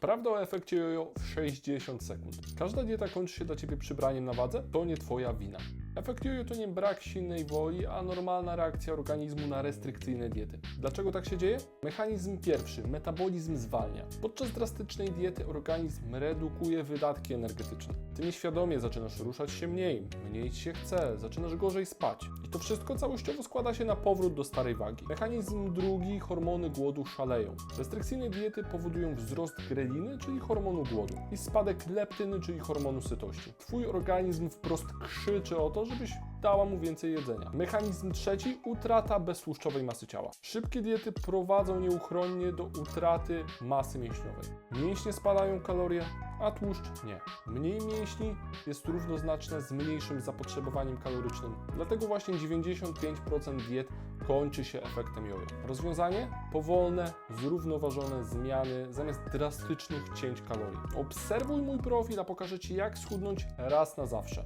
Prawda o efekcie jojo w 60 sekund. Każda dieta kończy się dla Ciebie przybraniem na wadze, to nie Twoja wina. Efekt jojo to nie brak silnej woli, a normalna reakcja organizmu na restrykcyjne diety. Dlaczego tak się dzieje? Mechanizm pierwszy, metabolizm zwalnia. Podczas drastycznej diety organizm redukuje wydatki energetyczne. Ty nieświadomie zaczynasz ruszać się mniej, mniej się chce, zaczynasz gorzej spać. I to wszystko całościowo składa się na powrót do starej wagi. Mechanizm drugi, hormony głodu szaleją. Restrykcyjne diety powodują wzrost greliny, czyli hormonu głodu, i spadek leptyny, czyli hormonu sytości. Twój organizm wprost krzyczy o to, żebyś dała mu więcej jedzenia. Mechanizm trzeci, utrata beztłuszczowej masy ciała. Szybkie diety prowadzą nieuchronnie do utraty masy mięśniowej. Mięśnie spalają kalorie, a tłuszcz nie. Mniej mięśni jest równoznaczne z mniejszym zapotrzebowaniem kalorycznym. Dlatego właśnie 95% diet kończy się efektem jojo. Rozwiązanie? Powolne, zrównoważone zmiany zamiast drastycznych cięć kalorii. Obserwuj mój profil, a pokażę Ci jak schudnąć raz na zawsze.